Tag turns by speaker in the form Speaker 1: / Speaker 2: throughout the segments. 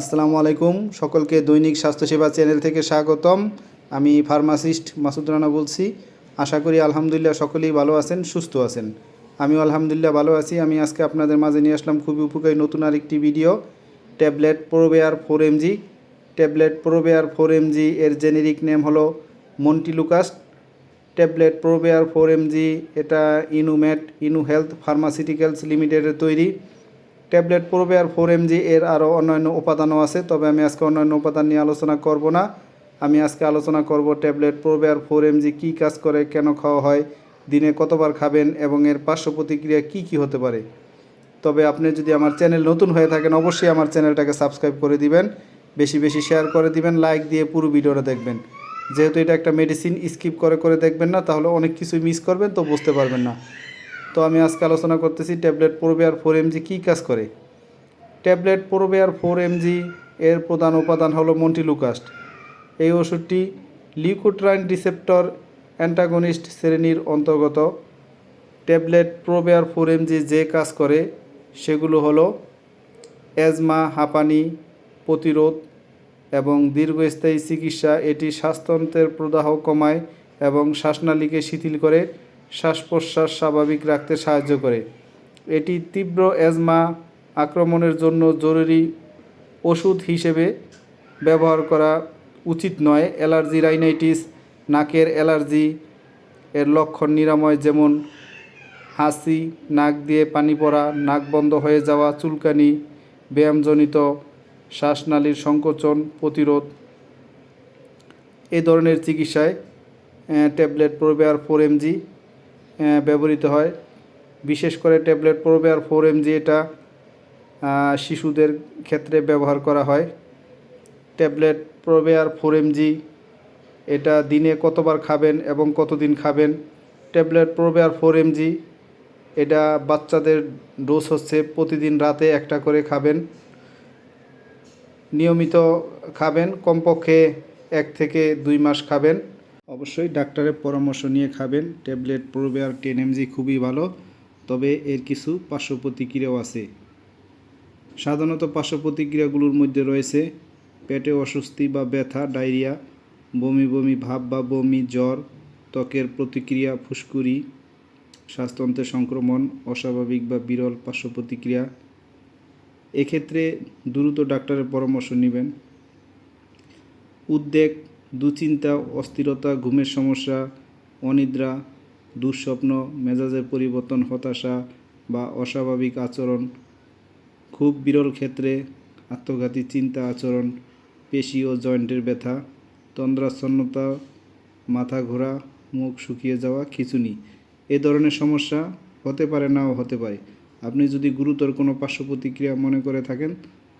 Speaker 1: আসসালামু আলাইকুম। সকলকে দৈনিক স্বাস্থ্যসেবা চ্যানেল থেকে স্বাগতম। আমি ফার্মাসিস্ট মাসুদ রানা বলছি। আশা করি আলহামদুলিল্লাহ সকলেই ভালো আছেন, সুস্থ আছেন। আমিও আলহামদুলিল্লাহ ভালো আছি। আমি আজকে আপনাদের মাঝে নিয়ে আসলাম খুবই উপকারী নতুন আরেকটি video. Tablet Probair four MG tablet Probair four MG এর জেনেরিক নেম হলো montelukast. Tablet Probair four MG এটা ইনুমেট ইনু হেলথ ফার্মাসিউটিক্যালস লিমিটেডের তৈরি। ট্যাবলেট প্রোবেয়ার ফোর এমজি এর আরও অন্যান্য উপাদানও আছে, তবে আমি আজকে অন্যান্য উপাদান নিয়ে আলোচনা করব না। আমি আজকে আলোচনা করব ট্যাবলেট প্রোবেয়ার ফোর এমজি কী কাজ করে, কেন খাওয়া হয়, দিনে কতবার খাবেন এবং এর পার্শ্ব প্রতিক্রিয়া কী কী হতে পারে। তবে আপনি যদি আমার চ্যানেল নতুন হয়ে থাকেন, অবশ্যই আমার চ্যানেলটাকে সাবস্ক্রাইব করে দিবেন, বেশি বেশি শেয়ার করে দিবেন, লাইক দিয়ে পুরো ভিডিওটা দেখবেন। যেহেতু এটা একটা মেডিসিন স্কিপ করে করে দেখবেন না, তাহলে অনেক কিছুই মিস করবেন, তো বুঝতে পারবেন না। তো আমি আজকে আলোচনা করতেছি ট্যাবলেট প্রোবেয়ার ফোর এমজি কী কাজ করে? ট্যাবলেট প্রোবেয়ার ফোর এমজি এর প্রধান উপাদান হলো মন্টিলুকাস্ট। এই ওষুধটি লিউকোট্রাইন রিসেপ্টর অ্যান্টাগনিস্ট শ্রেণির অন্তর্গত। ট্যাবলেট প্রোবেয়ার ফোর এমজি যে কাজ করে, সেগুলো হলো অ্যাজমা, হাঁপানি, প্রতিরোধ এবং দীর্ঘস্থায়ী চিকিৎসা। এটি শ্বাসতন্ত্রের প্রদাহ কমায় এবং শ্বাসনালীকে শিথিল করে শ্বাস প্রশ্বাস স্বাভাবিক রাখতে সাহায্য করে। এটি তীব্র অ্যাজমা আক্রমণের জন্য জরুরি ওষুধ হিসেবে ব্যবহার করা উচিত নয়। অ্যালার্জি, রাইনাইটিস, নাকের অ্যালার্জি এর লক্ষণ নিরাময় যেমন হাসি, নাক দিয়ে পানি পড়া, নাক বন্ধ হয়ে যাওয়া, চুলকানি, ব্যায়ামজনিত শ্বাসনালীর সংকোচন, প্রতিরোধ এ ধরনের চিকিৎসায় ট্যাবলেট, প্রোবেয়ার, ফোর এমজি ব্যবহৃত হয়। বিশেষ করে ট্যাবলেট প্রোবেয়ার ফোর এমজি এটা শিশুদের ক্ষেত্রে ব্যবহার করা হয়। ট্যাবলেট প্রোবেয়ার ফোর এমজি, এটা দিনে কতবার খাবেন এবং কতদিন খাবেন? ট্যাবলেট প্রোবেয়ার ফোর এমজি, এটা বাচ্চাদের ডোজ হচ্ছে প্রতিদিন রাতে একটা করে খাবেন। নিয়মিত খাবেন, কমপক্ষে এক থেকে দুই মাস খাবেন। অবশ্যই ডাক্তারের পরামর্শ নিয়ে খাবেন। ট্যাবলেট প্রোবেয়ার টেন এমজি খুবই ভালো, তবে এর কিছু পার্শ্ব প্রতিক্রিয়াও আছে। সাধারণত পার্শ্ব প্রতিক্রিয়াগুলোর মধ্যে রয়েছে পেটে অস্বস্তি বা ব্যথা, ডায়রিয়া, বমি বমি ভাব বা বমি, জ্বর, ত্বকের প্রতিক্রিয়া, ফুসকুড়ি শ্বাসতন্ত্রের সংক্রমণ, অস্বাভাবিক বা বিরল পার্শ্ব প্রতিক্রিয়া এক্ষেত্রে দ্রুত ডাক্তারের পরামর্শ নেবেন। উদ্বেগ দুশ্চিন্তা, অস্থিরতা, ঘুমের সমস্যা, অনিদ্রা, দুঃস্বপ্ন, মেজাজের পরিবর্তন, হতাশা বা অস্বাভাবিক আচরণ, খুব বিরল ক্ষেত্রে আত্মঘাতী চিন্তা আচরণ, পেশি ও জয়েন্টের ব্যথা, তন্দ্রাচ্ছন্নতা, মাথা ঘোরা, মুখ শুকিয়ে যাওয়া, খিঁচুনি। এ ধরনের সমস্যা হতে পারে, নাও হতে পারে। আপনি যদি গুরুতর কোনো পার্শ্ব প্রতিক্রিয়া মনে করে থাকেন,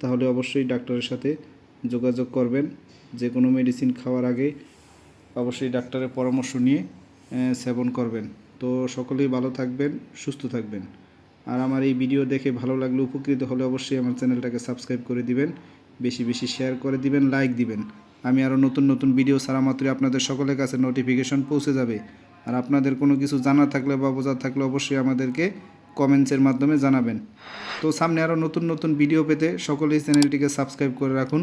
Speaker 1: তাহলে অবশ্যই ডাক্তারের সাথে যোগাযোগ করবেন। যে কোনো মেডিসিন খাওয়ার আগে অবশ্যই ডাক্তারের পরামর্শ নিয়ে সেবন করবেন। তো সকলেই ভালো থাকবেন, সুস্থ থাকবেন। আর আমার এই ভিডিও দেখে ভালো লাগলে, উপকৃত হলে অবশ্যই আমার চ্যানেলটাকে সাবস্ক্রাইব করে দিবেন। বেশি বেশি শেয়ার করে দিবেন লাইক দিবেন। আমি আরও নতুন নতুন ভিডিও সারা মাত্রই আপনাদের সকলের কাছে নোটিফিকেশন পৌঁছে যাবে। আর আপনাদের কোনো কিছু জানা থাকলে বা বোঝার থাকলে অবশ্যই আমাদেরকে কমেন্টসের মাধ্যমে জানাবেন। তো সামনে আরও নতুন নতুন ভিডিও পেতে সকলেই চ্যানেলটিকে সাবস্ক্রাইব করে রাখুন।